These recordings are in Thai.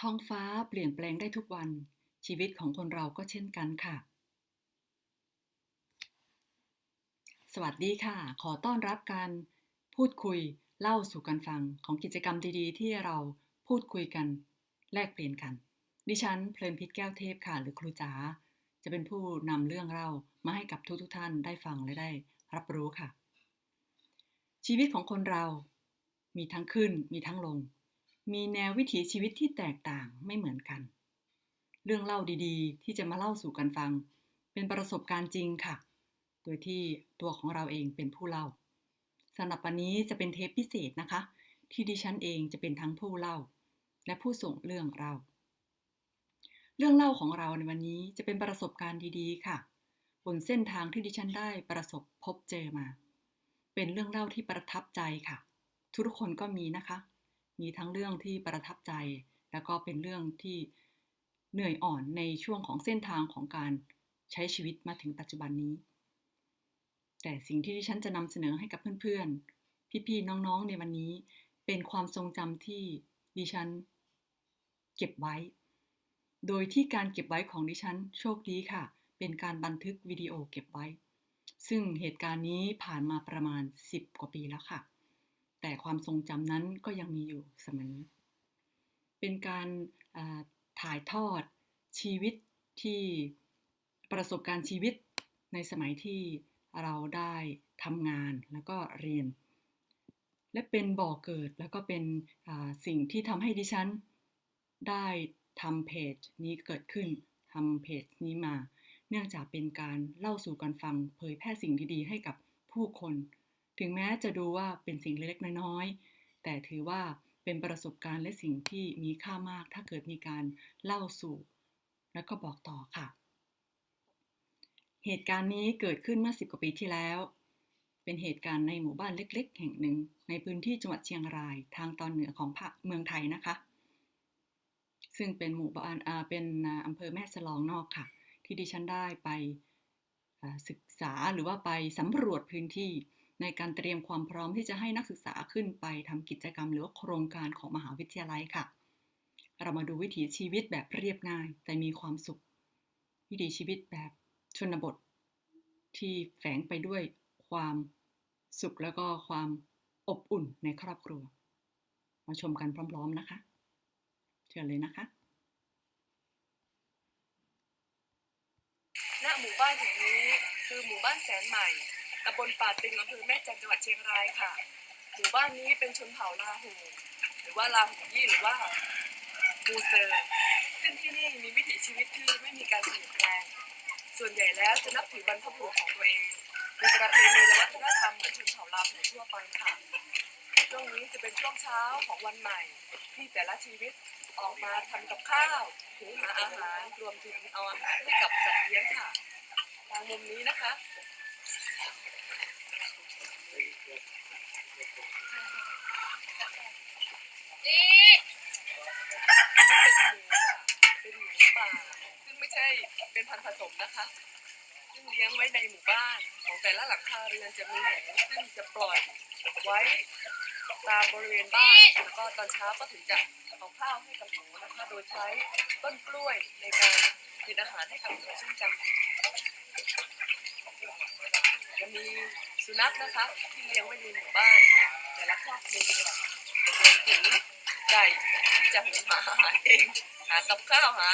ท้องฟ้าเปลี่ยนแปลงได้ทุกวัน ชีวิตของคนเราก็เช่นกันค่ะ สวัสดีค่ะ ขอต้อนรับการพูดคุยเล่าสู่กันฟังของกิจกรรมดีๆ ที่เราพูดคุยกัน แลกเปลี่ยนกัน ดิฉันเพลินพิษแก้วเทพค่ะ หรือครูจ๋าจะเป็นผู้นำเรื่องเล่ามาให้กับทุกๆทท่านได้ฟังและได้รับรู้ค่ะ ชีวิตของคนเรามีทั้งขึ้นมีทั้งลง มีแนววิถีชีวิตที่แตกต่างไม่เหมือนกัน เรื่องเล่าดีๆ ที่จะมาเล่าสู่กันฟัง เป็นประสบการณ์จริงค่ะ โดยที่ตัวของเราเองเป็นผู้เล่าสำหรับวันนี้จะเป็นเทปพิเศษนะคะ ที่ดิฉันเองจะเป็นทั้งผู้เล่า และผู้ส่งเรื่องเล่าเรื่องเล่าของเราในวันนี้จะเป็นประสบการณ์ดีๆ ค่ะบนเส้นทางที่ดิฉันได้ประสบพบเจอมา เป็นเรื่องเล่าที่ประทับใจค่ะ ทุกคนก็มีนะคะ มีทั้งเรื่องที่ประทับใจ แล้วก็เป็นเรื่องที่เหนื่อยอ่อนในช่วงของเส้นทางของการใช้ชีวิตมาถึงปัจจุบันนี้ แต่สิ่งที่ดิฉันจะนำเสนอให้กับเพื่อนๆ พี่ๆ น้องๆ ในวันนี้ เป็นความทรงจำที่ดิฉัน เก็บไว้ โดยที่การเก็บไว้ของดิฉันโชคดีค่ะ เป็นการบันทึกวิดีโอเก็บไว้ ซึ่งเหตุการณ์นี้ผ่านมาประมาณ 10 กว่าปีแล้วค่ะ แต่ความทรงจำนั้นก็ยังมีอยู่เสมอ เป็นการถ่ายทอดชีวิตที่ประสบการณ์ชีวิตในสมัยที่เราได้ทำงานแล้วก็เรียน และเป็นบ่อเกิดแล้วก็เป็นสิ่งที่ทำให้ดิฉัน ได้ทำเพจนี้เกิดขึ้นทำเพจนี้มา เนื่องจากเป็นการเล่าสู่กันฟังเผยแพร่สิ่งดีๆ ให้กับผู้คน ถึงแม้จะดูว่าเป็นสิ่งเล็กๆน้อยๆ แต่ถือว่าเป็นประสบการณ์และสิ่งที่มีค่ามาก ถ้าเกิดมีการเล่าสู่ แล้วก็บอกต่อค่ะ เหตุการณ์นี้เกิดขึ้นเมื่อสิบกว่าปีที่แล้ว เป็นเหตุการณ์ในหมู่บ้านเล็ก ๆ แห่งหนึ่ง ในพื้นที่จังหวัดเชียงรายทางตอนเหนือของภาคเมืองไทยนะคะ ซึ่งเป็นหมู่บ้านเป็นอำเภอแม่สลองนอกค่ะ ที่ดิฉันได้ไปศึกษาหรือว่าไปสำรวจพื้นที่ ในการเตรียมความพร้อมที่จะให้นักศึกษาขึ้นไปทำกิจกรรมหรือว่าโครงการของมหาวิทยาลัยค่ะ เรามาดูวิถีชีวิตแบบเรียบง่าย แต่มีความสุข วิถีชีวิตแบบชนบท ที่แฝงไปด้วยความสุขแล้วก็ความอบอุ่นในครอบครัว มาชมกันพร้อมๆนะคะ เชิญเลยนะคะณหมู่บ้านแห่งนี้คือหมู่บ้านแสนใหม่ ตำบลป่าติงอำเภอแม่แจันทร์จังหวัดเชียงรายค่ะ หมู่บ้านนี้เป็นชนเผ่าลาหู หรือว่าลาหูยี่หรือว่ามูเซอร์ซึ่งที่นี่มีวิถีชีวิตที่ไม่มีการเปลี่ยนแปลง ส่วนใหญ่แล้วจะนับถือบรรพบุรุษของตัวเองมีประเพณีและวัฒนธรรมเหมือนชนเผ่าลาหูทั่วไปค่ะ ช่วงนี้จะเป็นช่วงเช้าของวันใหม่ ที่แต่ละชีวิตออกมาทำกับข้าวหุงหาอาหารรวมถึงเอาอาหารให้กับสัตว์เลี้ยงค่ะ ทางมุมนี้นะคะ อันนี้เป็นหมูค่ะเป็นหมูป่า ซึ่งไม่ใช่เป็นพันธุ์ผสมนะคะ ซึ่งเลี้ยงไว้ในหมู่บ้าน ของแต่ละหลังคาเรือนจะมีหมูซึ่งจะปล่อยไว้ตามบริเวณบ้านแล้วก็ตอนเช้าก็ถึงจะเอาข้าวให้กับหมูนะคะ โดยใช้ต้นกล้วยในการกินอาหารให้กับหมูเช่นกันจะมีสุนัขนะคะ ที่เลี้ยงไว้ในหมู่บ้าน แต่ละครอบครัวรวมถึง ไก่ที่จะหุงหาอาหารเองหากับข้าวหา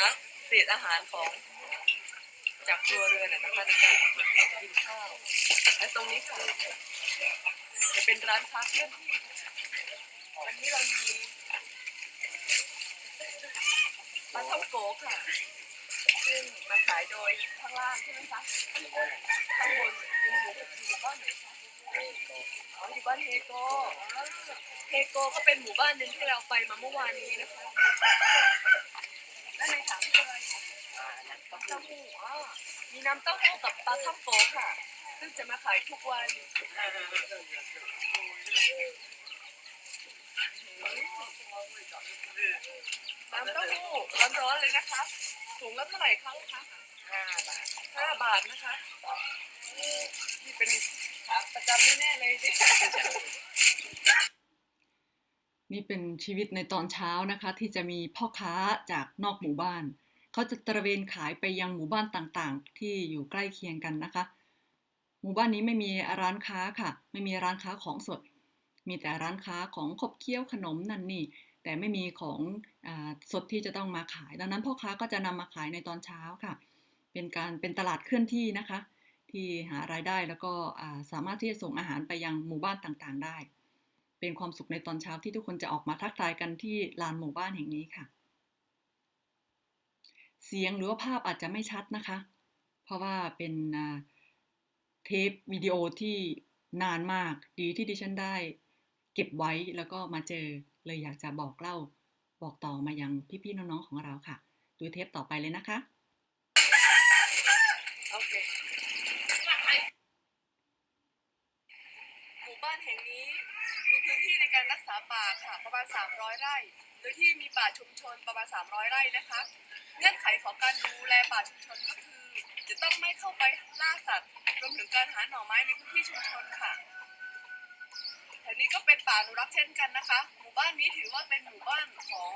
เศษอาหารของจากครัวเรือนนะนะคะในการกินข้าวและตรงนี้คือจะเป็นร้านค้าเคลื่อนที่วันนี้เรามีปลาท่องโกค่ะ ซึ่งมาขายโดยข้างล่างใช่ไหมคะข้างบนเป็นหมู่หมู่บ้านไหนคะอ๋ออยู่บ้านเฮโก เฮโกก็เป็นหมู่บ้านหนึ่งที่เราไปมาเมื่อวานนี้นะคะด้านในถังคืออะไรคะน้ำเต้าหู้อ๋อมีน้ำเต้าหู้กับปลาท่องโกค่ะ ซึ่งจะมาขายทุกวันน้ำเต้าหู้ร้อนๆเลยนะคะถุงละเท่าไหร่คะลูกคะห้าบาทห้าบาทนะคะ นี่เป็นขาประจำแน่ๆเลยดิ นี่เป็นชีวิตในตอนเช้านะคะ ที่จะมีพ่อค้าจากนอกหมู่บ้าน เขาจะตระเวนขายไปยังหมู่บ้านต่างๆ ที่อยู่ใกล้เคียงกันนะคะ หมู่บ้านนี้ไม่มีร้านค้าค่ะ ไม่มีร้านค้าของสด มีแต่ร้านค้าของขบเคี้ยวขนมนั่นนี่ แต่ไม่มีของอสดที่จะต้องมาขาย ดังนั้นพ่อค้าก็จะนำมาขายในตอนเช้าค่ะ เป็นการเป็นตลาดเคลื่อนที่นะคะ ที่หารายได้แล้วก็สามารถที่จะส่งอาหารไปยังหมู่บ้านต่างๆ ได้ เป็นความสุขในตอนเช้าที่ทุกคนจะออกมาทักทายกันที่ลานหมู่บ้านแห่งนี้ค่ะ เสียงหรือว่าภาพอาจจะไม่ชัดนะคะ เพราะว่าเป็นเทปวิดีโอที่นานมากดีที่ดิฉันได้เก็บไว้แล้วก็มาเจอเลยอยากจะบอกเล่าบอกต่อมายังพี่ๆน้องๆของเราค่ะ ดูเทปต่อไปเลยนะคะ โอเค หมู่บ้านแห่งนี้มีพื้นที่ในการรักษาป่าค่ะ ประมาณ 300 ไร่ โดยที่มี ป่าชุมชนประมาณ 300 ไร่นะคะ เงื่อนไขของการดูแลป่าชุมชนก็คือ จะต้องไม่เข้าไปล่าสัตว์รวมถึงการหาหน่อไม้ในพื้นที่ชุมชนค่ะแถวนี้ก็เป็นป่าอนุรักษ์เช่นกันนะคะ หมู่บ้านนี้ถือว่าเป็นหมู่บ้านของ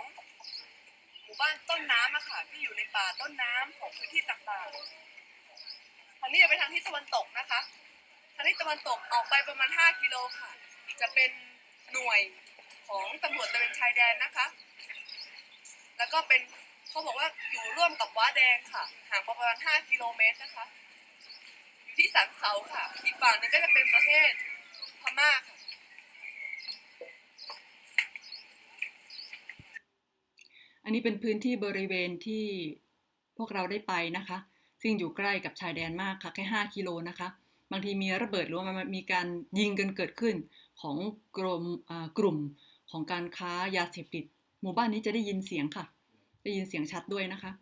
หมู่บ้านต้นน้ำอะค่ะที่อยู่ในป่าต้นน้ำของพื้นที่ต่างๆทางนี้จะไปทางทิศตะวันตกนะคะทางทิศตะวันตกออกไปประมาณ 5 กิโลค่ะ จะเป็นหน่วยของตำรวจตะเวนชายแดนนะคะ แล้วก็เป็นเขาบอกว่าอยู่ร่วมกับว้าแดงค่ะห่างประมาณ 5 กิโลเมตรนะคะ อยู่ที่สันเขาค่ะ อีกฝั่งหนึงก็จะเป็นประเทศพม่าค่ะอันนี้เป็นพื้นที่บริเวณที่พวกเราได้ไปนะคะ ซึ่งอยู่ใกล้กับชายแดนมากค่ะ แค่ 5 กิโลนะคะ บางทีมีระเบิดหรือว่ามันมีการยิงกันเกิดขึ้นของกลุ่มกลุ่มของการค้ายาเสพติด หมู่บ้านนี้จะได้ยินเสียงค่ะ ได้ยินเสียงชัดด้วยนะคะ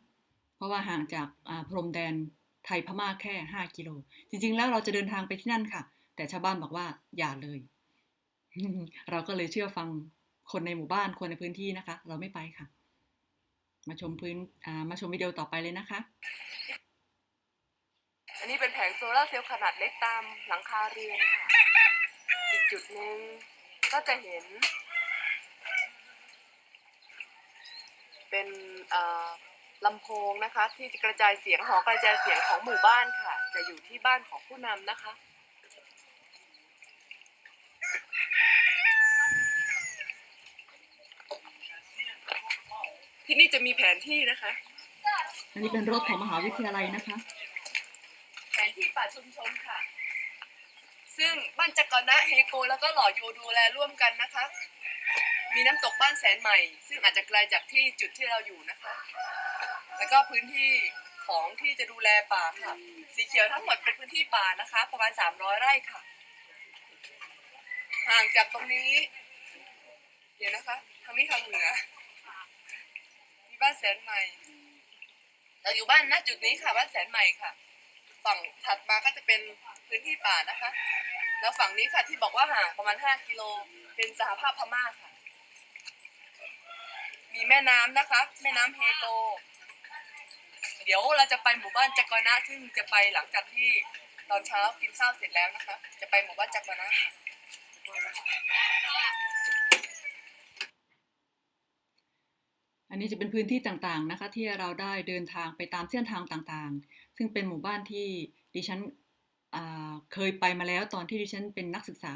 เพราะว่าห่างจากพรมแดนไทยพม่าแค่ 5 กิโล จริง ๆ แล้วเราจะเดินทางไปที่นั่นค่ะ แต่ชาวบ้านบอกว่าอย่าเลย เราก็เลยเชื่อฟังคนในหมู่บ้านคนในพื้นที่นะคะ เราไม่ไปค่ะ มาชมพื้นมาชมวิดีโอต่อไปเลยนะคะ อันนี้เป็นแผงโซลาร์เซลล์ขนาดเล็กตามหลังคาเรือนค่ะ อีกจุดหนึ่งก็จะเห็น เป็นเอ่อลำโพงนะคะ ที่จะกระจายเสียงหอกระจายเสียงของหมู่บ้านค่ะ จะอยู่ที่บ้านของผู้นำนะคะที่นี่จะมีแผนที่นะคะ อันนี้เป็นรถของมหาวิทยาลัยนะคะ แผนที่ป่าชุมชนค่ะ ซึ่งบ้านจักรนะเฮโกแล้วก็หล่อโยดูแลร่วมกันนะคะ มีน้ำตกบ้านแสนใหม่ ซึ่งอาจจะไกลจากที่จุดที่เราอยู่นะคะ แล้วก็พื้นที่ของที่จะดูแลป่าค่ะ สีเขียวทั้งหมดเป็นพื้นที่ป่านะคะ ประมาณ 300 ไร่ค่ะ ห่างจากตรงนี้ เดี๋ยวนะคะ ทางนี้ทางเหนือ มีบ้านแสนใหม่ เราอยู่บ้านณจุดนี้ค่ะ บ้านแสนใหม่ค่ะ ฝั่งถัดมาก็จะเป็นพื้นที่ป่านะคะ แล้วฝั่งนี้ค่ะที่บอกว่าห่างประมาณ 5 กิโล เป็นสหภาพพม่าค่ะ มีแม่น้ำนะคะ แม่น้ำเฮโกเดี๋ยวเราจะไปหมู่บ้านจักรนะซึ่งจะไปหลังจากที่ตอนเช้ากินข้าวเสร็จแล้วนะคะ จะไปหมู่บ้านจักรนะค่ะอันนี้จะเป็นพื้นที่ต่างๆนะคะ ที่เราได้เดินทางไปตามเส้นทางต่างๆ ซึ่งเป็นหมู่บ้านที่ดิฉันเคยไปมาแล้วตอนที่ดิฉันเป็นนักศึกษา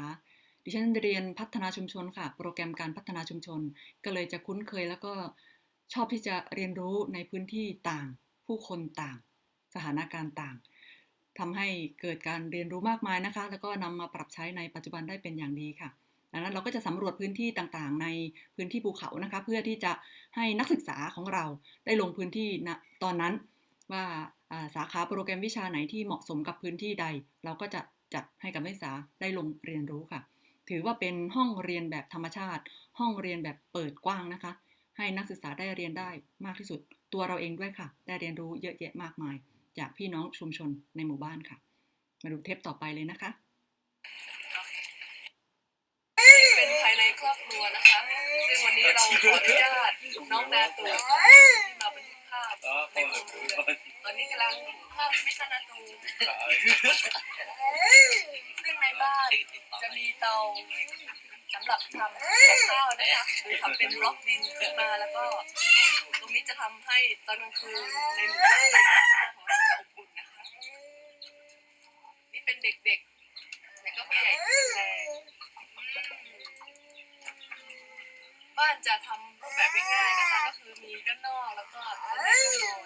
ดิฉันเรียนพัฒนาชุมชนค่ะ โปรแกรมการพัฒนาชุมชน ก็เลยจะคุ้นเคยแล้วก็ชอบที่จะเรียนรู้ในพื้นที่ต่าง ผู้คนต่าง สถานการณ์ต่างทำให้เกิดการเรียนรู้มากมายนะคะ แล้วก็นำมาปรับใช้ในปัจจุบันได้เป็นอย่างดีค่ะดังนั้นเราก็จะสำรวจพื้นที่ต่างๆ ในพื้นที่ภูเขานะคะ เพื่อที่จะให้นักศึกษาของเราได้ลงพื้นที่ณตอนนั้นว่าสาขาโปรแกรมวิชาไหนที่เหมาะสมกับพื้นที่ใด เราก็จะจัดให้กับนักศึกษาได้ลงเรียนรู้ค่ะ ถือว่าเป็นห้องเรียนแบบธรรมชาติ ห้องเรียนแบบเปิดกว้างนะคะ ให้นักศึกษาได้เรียนได้มากที่สุด ตัวเราเองด้วยค่ะ ได้เรียนรู้เยอะแยะมากมาย จากพี่น้องชุมชนในหมู่บ้านค่ะ มาดูเทปต่อไปเลยนะคะ เป็นภายในครอบครัวนะคะ ซึ่งวันนี้เราขออนุญาตน้องนาตู เรือนตอนนี้กำลังหุงข้าวไม่ใช่นาตูซึ่งในบ้านจะมีเตาสำหรับทำกับข้าวนะคะหรือทำเป็นบล็อกดินขึ้นมาแล้วก็ ตรงนี้จะทำให้ตอนกลางคืนในหมู่บ้านของเราจะอบอุ่นนะคะ นี่เป็นเด็กๆแต่ก็ผู้ใหญ่แลอืมบ้านจะทำ ด้านในห้อง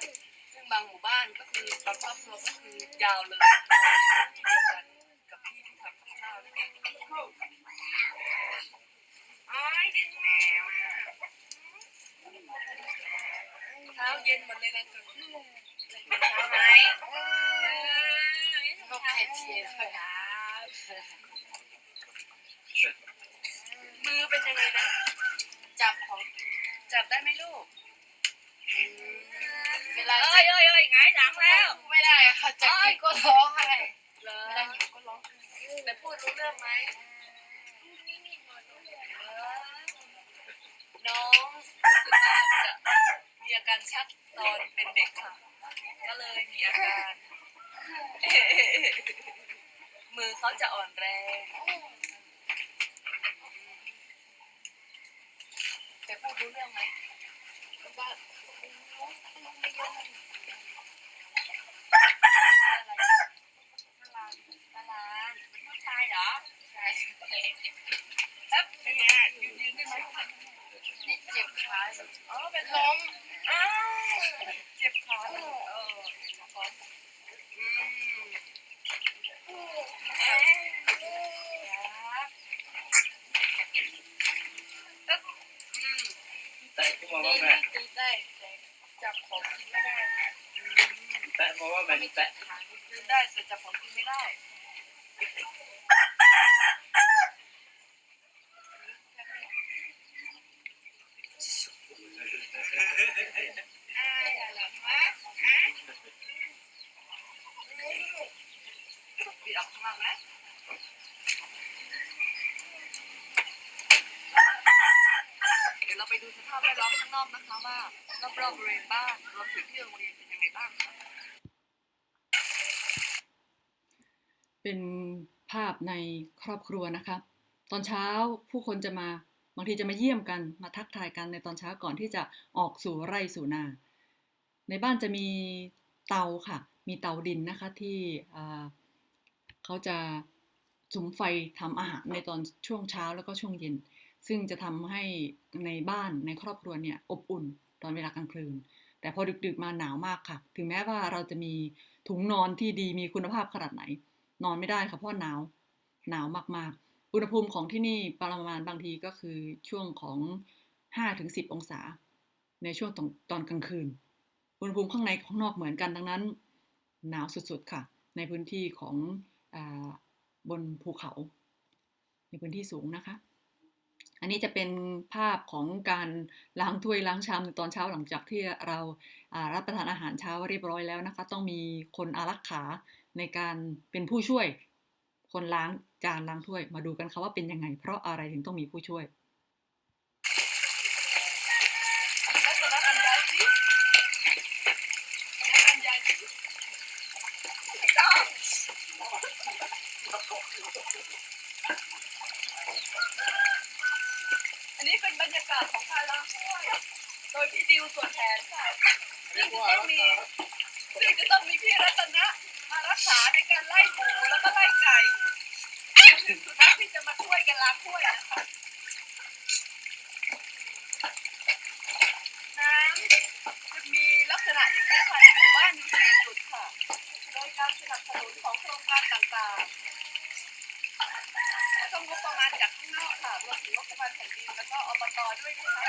ซึ่งบางหมู่บ้านก็คือบางครอบครัวก็คือยาวเลยนอนที่เดียวกันกับพี่ที่ทำกับข้าวข้ายเด็กแมวอะเท้าเย็นหมดเลยนะจุนเท้าไหมก็แค่เชียร์ครับมือเป็นยังไงนะ จับของ จับได้ไหมลูก วลาเอ้ยเอ้ยเอ้ยหงายหลังแล้วไม่ได้อะค่ะจะกินก็ร้องไห้เหรอเวลาหิวก็ร้องไห้แต่พูดรู้เรื่องไหมน้องรู้สึกว่าจะมีอาการชักตอนเป็นเด็กค่ะ ก็เลยมีอาการ มือเขาจะอ่อนแรง แต่พูดรู้เรื่องไหมว่าอะไรตลาด เจ็บขา อ๋อ เป็นลมมอ้าวเจ็บขาเออครับอืมเอ๊ะตึ๊บอืม แต่ก็มอง นี่ ว่าแม่ ตีได้แต่จับของกินไม่ได้ เพราะว่าแม่ไม่แต่คืนได้แต่จับของกินไม่ได้อ้ายอะไรวะบิดออกข้างล่างไหมเดี๋ยวเราไปดูสภาพแวดล้อมข้างนอกนะคะว่ารอบๆบริเวณบ้านรวมถึงที่โรงเรียนเป็นยังไงบ้างคะ เป็นภาพในครอบครัวนะคะ ตอนเช้าผู้คนจะมาบางทีจะมาเยี่ยมกันมาทักทายกันในตอนเช้าก่อนที่จะออกสู่ไร่สู่นา ในบ้านจะมีเตาค่ะ มีเตาดินนะคะที่เขาจะสุมไฟทำอาหารในตอนช่วงเช้าแล้วก็ช่วงเย็น ซึ่งจะทำให้ในบ้านในครอบครัวเนี่ยอบอุ่นตอนเวลากลางคืน แต่พอดึกๆมาหนาวมากค่ะ ถึงแม้ว่าเราจะมีถุงนอนที่ดีมีคุณภาพขนาดไหน นอนไม่ได้ค่ะเพราะหนาวหนาวมากๆ อุณหภูมิของที่นี่ประมาณบางทีก็คือช่วงของ 5-10 องศา ในช่วงตอนตอนกลางคืน อุณหภูมิข้างในข้างนอกเหมือนกันดังนั้น หนาวสุดๆค่ะ ในพื้นที่ของอบนภูเขา ในพื้นที่สูงนะคะ อันนี้จะเป็นภาพของการล้างถ้วยล้างชามในตอนเช้าหลังจากที่เราอ่ารับประทานอาหารเช้าเรียบร้อยแล้วนะคะ ต้องมีคนอารักขา ในการเป็นผู้ช่วย คนล้างจานล้างถ้วย มาดูกันค่ะว่าเป็นยังไง เพราะอะไรถึงต้องมีผู้ช่วยแล้วตอนนั้นอันยายสิแล้วอันยายสิอันนี้เป็นบรรยากาศของการล้างถ้วย โดยพี่ดิวส่วนแทนค่ะซึ่งจะต้องมี ซึ่งจะต้องมีพี่รัตนะมารักษาในการไล่หมูแล้วก็ไล่ไก่สุนัขที่จะมาช่วยกันล้างถ้วยนะคะน้ำจะมีลักษณะอย่างนี้ค่ะในหมู่บ้านอยู่สี่จุดค่ะโดยการสนับสนุนของโครงการต่างๆและต้องงบประมาณจากข้างนอกค่ะรวมถึงงบประมาณแผ่นดินแล้วก็อบตด้วยนะคะ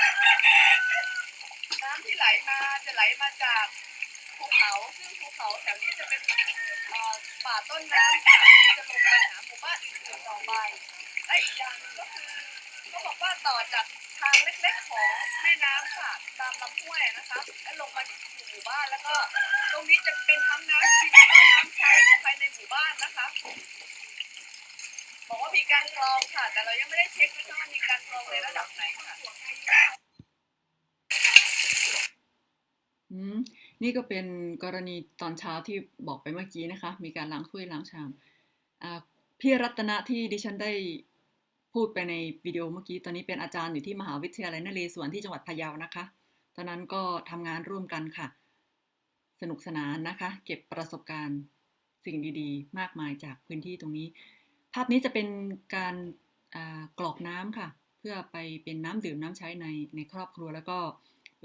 น้ำที่ไหลมาจะไหลมาจาก ภูเขาซึ่งภูเขาแถวนี้จะเป็นป่าต้นน้ำที่จะลงไปหาหมู่บ้านอื่นๆต่อไปและอีกอย่างหนึงก็คือเขาบอกว่าต่อจากทางเล็กๆของแม่น้ำค่ะ ตามลำห้วยนะคะและลงมาที่หมู่บ้านแล้วก็ ตรงนี้จะเป็นทั้งน้ำกินแล้วก็น้ำใช้ภายในหมู่บ้านนะคะบอกว่ามีการกรองค่ะ แต่เรายังไม่ได้เช็คนะคะว่ามีการกรองในระดับไหนค่ะ อืม นี่ก็เป็นกรณีตอนเช้าที่บอกไปเมื่อกี้นะคะ มีการล้างถ้วยล้างชามพี่รัตนะที่ดิฉันได้พูดไปในวิดีโอเมื่อกี้ ตอนนี้เป็นอาจารย์อยู่ที่มหาวิทยาลัยนเรศวรที่จังหวัดพะเยานะคะ ตอนนั้นก็ทำงานร่วมกันค่ะ สนุกสนานนะคะ เก็บประสบการณ์สิ่งดีๆ มากมายจากพื้นที่ตรงนี้ ภาพนี้จะเป็นการกรอกน้ำค่ะ เพื่อไปเป็นน้ำดื่มน้ำใช้ในในครอบครัวแล้วก็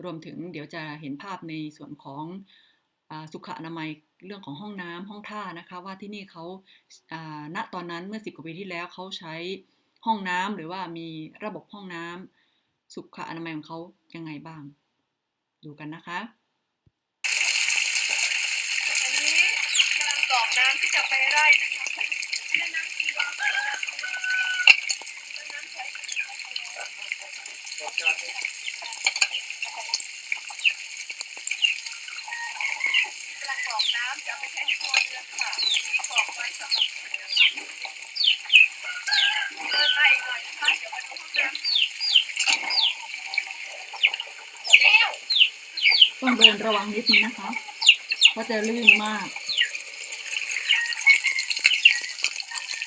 รวมถึงเดี๋ยวจะเห็นภาพในส่วนของอสุขอนามัยเรื่องของห้องน้ำห้องท่านะคะ ว่าที่นี่เขาอ่าณตอนนั้นเมื่อสิบกว่าปีที่แล้วเขาใช้ห้องน้ำหรือว่ามีระบบห้องน้ำสุขอนามัยของเขายังไงบ้าง ดูกันนะคะ อันนี้กำลังกรอกน้ำที่จะไปไร่นะคะแม่น้ำกินแบบแม่น้ำกินแม่น้ำใช้กำลังกรอกน้ำจะเอาไปใช้ในครัวเรือนค่ะมีกรอกไว้สำหรับเดินมาอีกหน่อยนะคะเดี๋ยวมาดูห้องน้ำค่ะแล้ว ต้องเดิน ระวังนิดนึงนะคะ เพราะจะลื่นมาก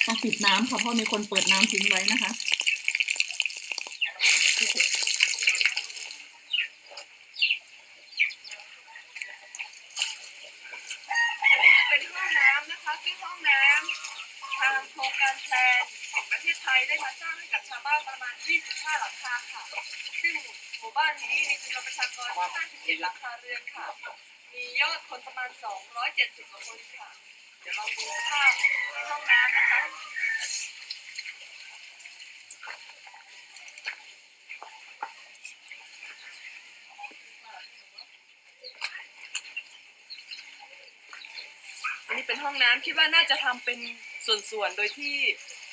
ต้องปิดน้ำค่ะเพราะมีคนเปิดน้ำทิ้งไว้นะคะ อันนี้จะเป็นห้องน้ำนะคะซึ่งห้องน้ำทางโครงการแพลนของประเทศไทยได้มาสร้างให้กับชาวบ้านประมาณ 25 หลังคาค่ะ ซึ่งหมู่บ้านนี้มีจำนวนประชากร 57 หลังคาเรือนค่ะ มียอดคนประมาณ 270 กว่าคนค่ะ เดี๋ยวลองดูภาพในห้องน้ำนะคะ อันนี้ เป็นห้องน้ำคิดว่าน่าจะทำเป็นส่วนๆ โดยที่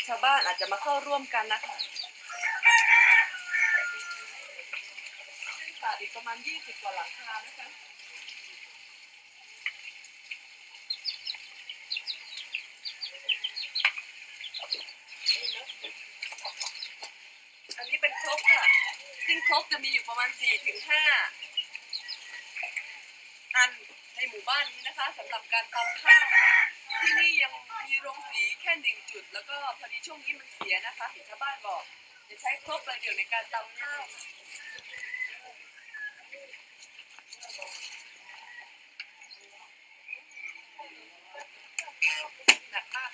ชาวบ้านอาจจะมาเข้าร่วมกันนะคะขาดอีกประมาณ 20 กว่าหลังคานะคะ อันนี้เป็นครกค่ะ ซึ่งครกจะมีอยู่ประมาณ4ถึง5อัน ในหมู่บ้านนี้นะคะสำหรับการตำข้าวที่นี่ยังมีโรงสีแค่หนึ่งจุด แล้วก็พอดีช่วงนี้มันเสียนะคะเห็นชาวบ้านบอกจะใช้ครกระเดียวในการตำข้าวค่ะหนักมาก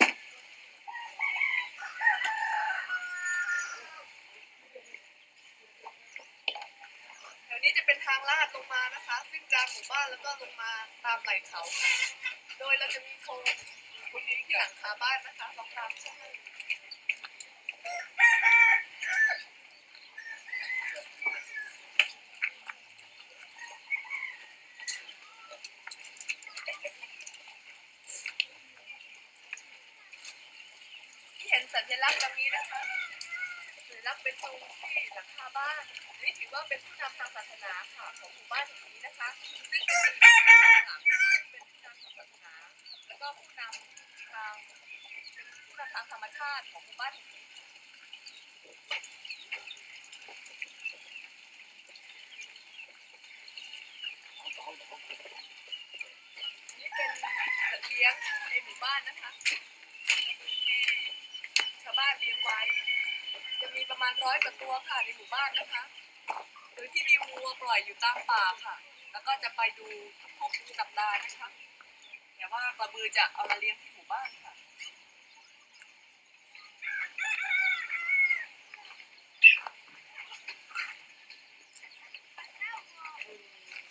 แถวนี้จะ เป็นทางลาดลงมานะคะ ซึ่งจากหมู่บ้านแล้วก็ลงมาตามไหล่เขา โดยเราจะมีโคงคุณนี้ที่หลังคาบ้านนะคะลองตามชมที่เห็นสัญลักษณ์ตรงนี้นะคะสัญลักษณ์เป็นตรงที่หลังคาบ้าน รือว่าเป็นผู้นำทางศาสนาค่ะของหมู่บ้านแห่งนี้นะคะซึ่งจะมีประมาณสามหลังนะคะที่เป็นผู้นำทางศาสนาแล้วก็ผู้นำทางเป็นผู้นำทางธรรมชาติของหมู่บ้านแห่งนี้นี่เป็นสัตว์เลี้ยงในหมู่บ้านนะคะชาวบ้านเลี้ยงไว้ จะมีประมาณร้อยกว่าตัวค่ะในหมู่บ้านนะคะ โดยที่มีวัวปล่อยอยู่ตามป่าค่ะ แล้วก็จะไปดูทุกสัปดาห์นะคะแต่ว่ากระบือจะเอามาเลี้ยงที่หมู่บ้านค่ะ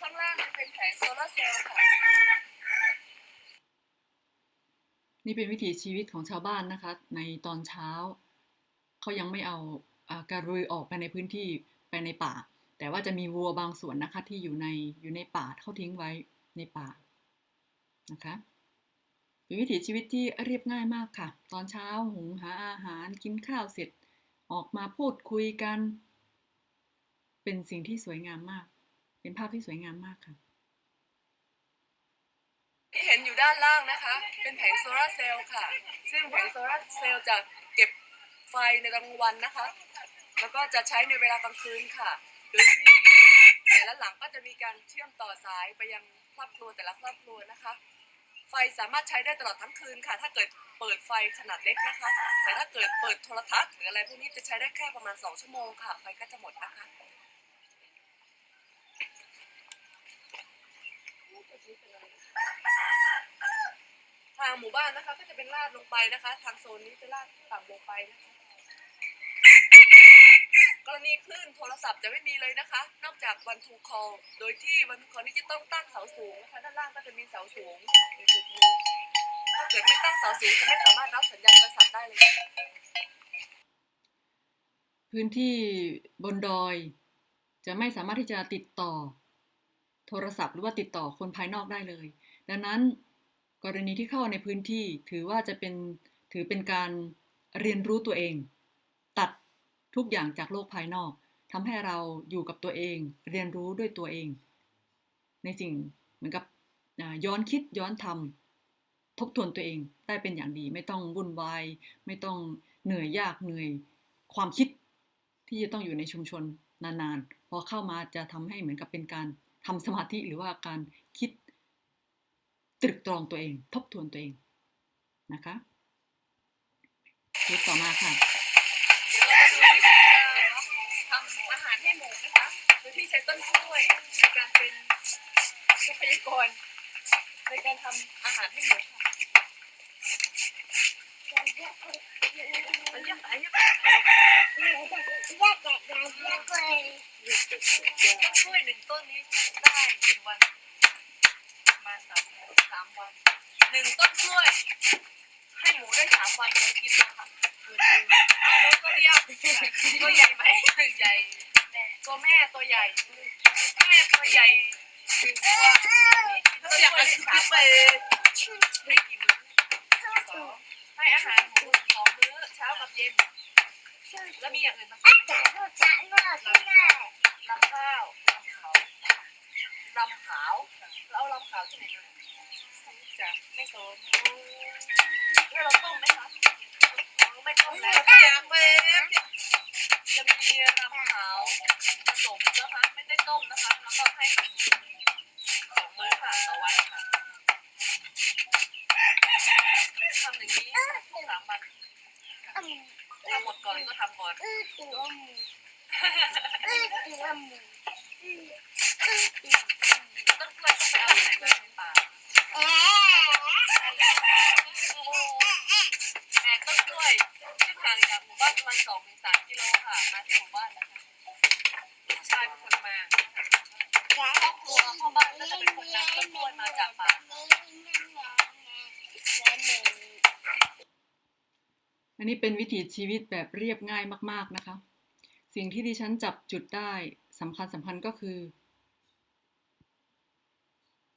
ข้างล่างจะเป็นแผงโซลาร์เซลล์ค่ะ นี่เป็นวิถีชีวิตของชาวบ้านนะคะ ในตอนเช้า เขายังไม่เอาอาการุยออกไปในพื้นที่ไปในป่า แต่ว่าจะมีวัวบางส่วนนะคะที่อยู่ในอยู่ในป่าเขาทิ้งไว้ในป่านะคะเป็นวิถีชีวิตที่เรียบง่ายมากค่ะ ตอนเช้าหุงหาอาหารกินข้าวเสร็จ ออกมาพูดคุยกัน เป็นสิ่งที่สวยงามมาก เป็นภาพที่สวยงามมากค่ะที่เห็นอยู่ด้านล่างนะคะ เป็นแผงโซลาร์เซลล์ค่ะ ซึ่งแผงโซลาร์เซลล์จะเก็บไฟในกลางวันนะคะ แล้วก็จะใช้ในเวลากลางคืนค่ะ โดยที่แต่ละหลังก็จะมีการเชื่อมต่อสายไปยังครอบครัวแต่ละครอบครัวนะคะ ไฟสามารถใช้ได้ตลอดทั้งคืนค่ะ ถ้าเกิดเปิดไฟขนาดเล็กนะคะ แต่ถ้าเกิดเปิดโทรทัศน์หรืออะไรพวกนี้จะใช้ได้แค่ประมาณ 2 ชั่วโมงค่ะ ไฟก็จะหมดนะคะทางหมู่บ้านนะคะก็จะเป็นลาดลงไปนะคะ ทางโซนนี้จะลาดต่ำลงไปนะคะ กรณีคลื่นโทรศัพท์จะไม่มีเลยนะคะ นอกจากวันทูคอลโดยที่วันทูคอลนี่จะต้องตั้งเสาสูงนะคะด้านล่างก็จะมีเสาสูงอยู่จุดนึงถ้าเกิดไม่ตั้งเสาสูงจะไม่สามารถรับสัญญาณโทรศัพท์ได้เลย พื้นที่บนดอย จะไม่สามารถที่จะติดต่อ โทรศัพท์หรือว่าติดต่อคนภายนอกได้เลย ดังนั้นกรณีที่เข้าในพื้นที่ถือว่าจะเป็นถือเป็นการเรียนรู้ตัวเอง ทุกอย่างจากโลกภายนอกทำให้เราอยู่กับตัวเอง เรียนรู้ด้วยตัวเอง ในสิ่งเหมือนกับย้อนคิดย้อนทำทบทวนตัวเองได้เป็นอย่างดี ไม่ต้องวุ่นวายไม่ต้องเหนื่อยยากเหนื่อยความคิดที่จะต้องอยู่ในชุมชนนานๆ พอเข้ามาจะทำให้เหมือนกับเป็นการทำสมาธิหรือว่าการคิดตรึกตรองตัวเอง ทบทวนตัวเองนะคะคลิปต่อมาค่ะ ยที่ใช้ต้นกล้วยในการเป็นทรัพยากรในการทำอาหารให้หมูค่ะมันเรียกอะไรเรียกอะไรต้นกล้วยหนึ่งต้นนี้ได้กี่วัน มาสามสามวันหนึ่งต้นกล้วย ให้หมูได้สามวันเลยคิดดูค่ะอ้าวแล้วตัวเดียวตัวใหญ่ไหมใหญ่ตัวแม่ตัวใหญ่ แม่ตัวใหญ่ถึงตัวเสียบอะไรสามวันให้กี่มื้อสองให้อาหารหมูสองมื้อเช้ากับเย็น แล้วมีอย่างอื่นมาใส่ไหมลำข้าวลำขาวลำขาวแล้วเอาลำขาวที่ไหนมาซื้อจากไม่โซนแล้วเราต้มไหมคะไม่ต้มแล้วอยากเป็นจะ มีลำขาวผสมนะคะไม่ได้ต้มนะคะแล้วก็ให้กับมูสองมื้อค่ะต่อวันค่ะทำอย่างนี้ทุกสามวันถ้าหมดก่อนก็ทำก่อนต้นกล้วยต้องไปเอาไหนมา ห่างจากหมู่บ้านประมาณสองถึงสามกิโลค่ะ มาที่หมู่บ้านนะคะผู้ชายเป็นคนมาครอบครัวพ่อบ้านก็จะเป็นคนนำต้นกล้วยมาจากป่า อันนี้เป็นวิถีชีวิตแบบเรียบง่ายมาก ๆนะคะ สิ่งที่ดิฉันจับจุดได้สำคัญสำคัญก็คือ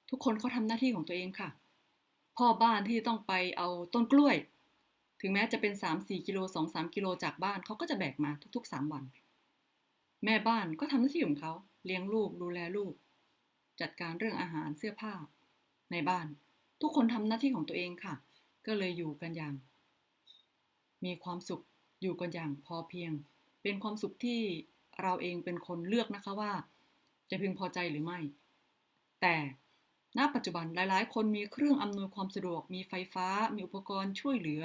ทุกคนเขาทำหน้าที่ของตัวเองค่ะ พ่อบ้านที่ต้องไปเอาต้นกล้วย ถึงแม้จะเป็น 3-4 กิโล 2-3 กิโลจากบ้านเขาก็จะแบกมาทุก ๆ 3 วัน แม่บ้านก็ทำหน้าที่ของเขาเลี้ยงลูกดูแลลูก จัดการเรื่องอาหารเสื้อผ้า ในบ้าน ทุกคนทำหน้าที่ของตัวเองค่ะ ก็เลยอยู่กันอย่าง มีความสุขอยู่กันอย่างพอเพียง เป็นความสุขที่เราเองเป็นคนเลือกนะคะว่า จะพึงพอใจหรือไม่ แต่ณปัจจุบันหลาย ๆ คนมีเครื่องอำนวยความสะดวก มีไฟฟ้า มีอุปกรณ์ช่วยเหลือ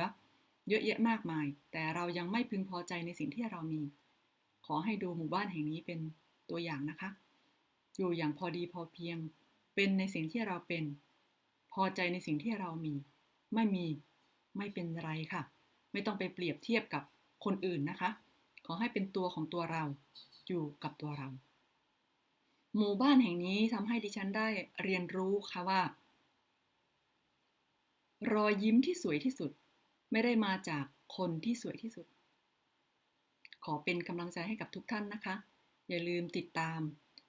เยอะแยะมากมาย แต่เรายังไม่พึงพอใจในสิ่งที่เรามี ขอให้ดูหมู่บ้านแห่งนี้เป็นตัวอย่างนะคะ อยู่อย่างพอดีพอเพียง เป็นในสิ่งที่เราเป็น พอใจในสิ่งที่เรามี ไม่มี ไม่เป็นไรค่ะ ไม่ต้องไปเปรียบเทียบกับคนอื่นนะคะ ขอให้เป็นตัวของตัวเรา อยู่กับตัวเรา หมู่บ้านแห่งนี้ทำให้ดิฉันได้เรียนรู้ค่ะว่า รอยยิ้มที่สวยที่สุด ไม่ได้มาจากคนที่สวยที่สุด ขอเป็นกำลังใจให้กับทุกท่านนะคะ อย่าลืมติดตาม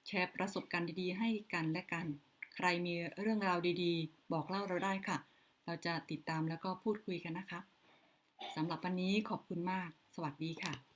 แชร์ประสบการณ์ดีๆ ให้กันและกัน ใครมีเรื่องราวดีๆ บอกเล่าเราได้ค่ะ เราจะติดตามแล้วก็พูดคุยกันนะคะสำหรับวันนี้ขอบคุณมาก สวัสดีค่ะ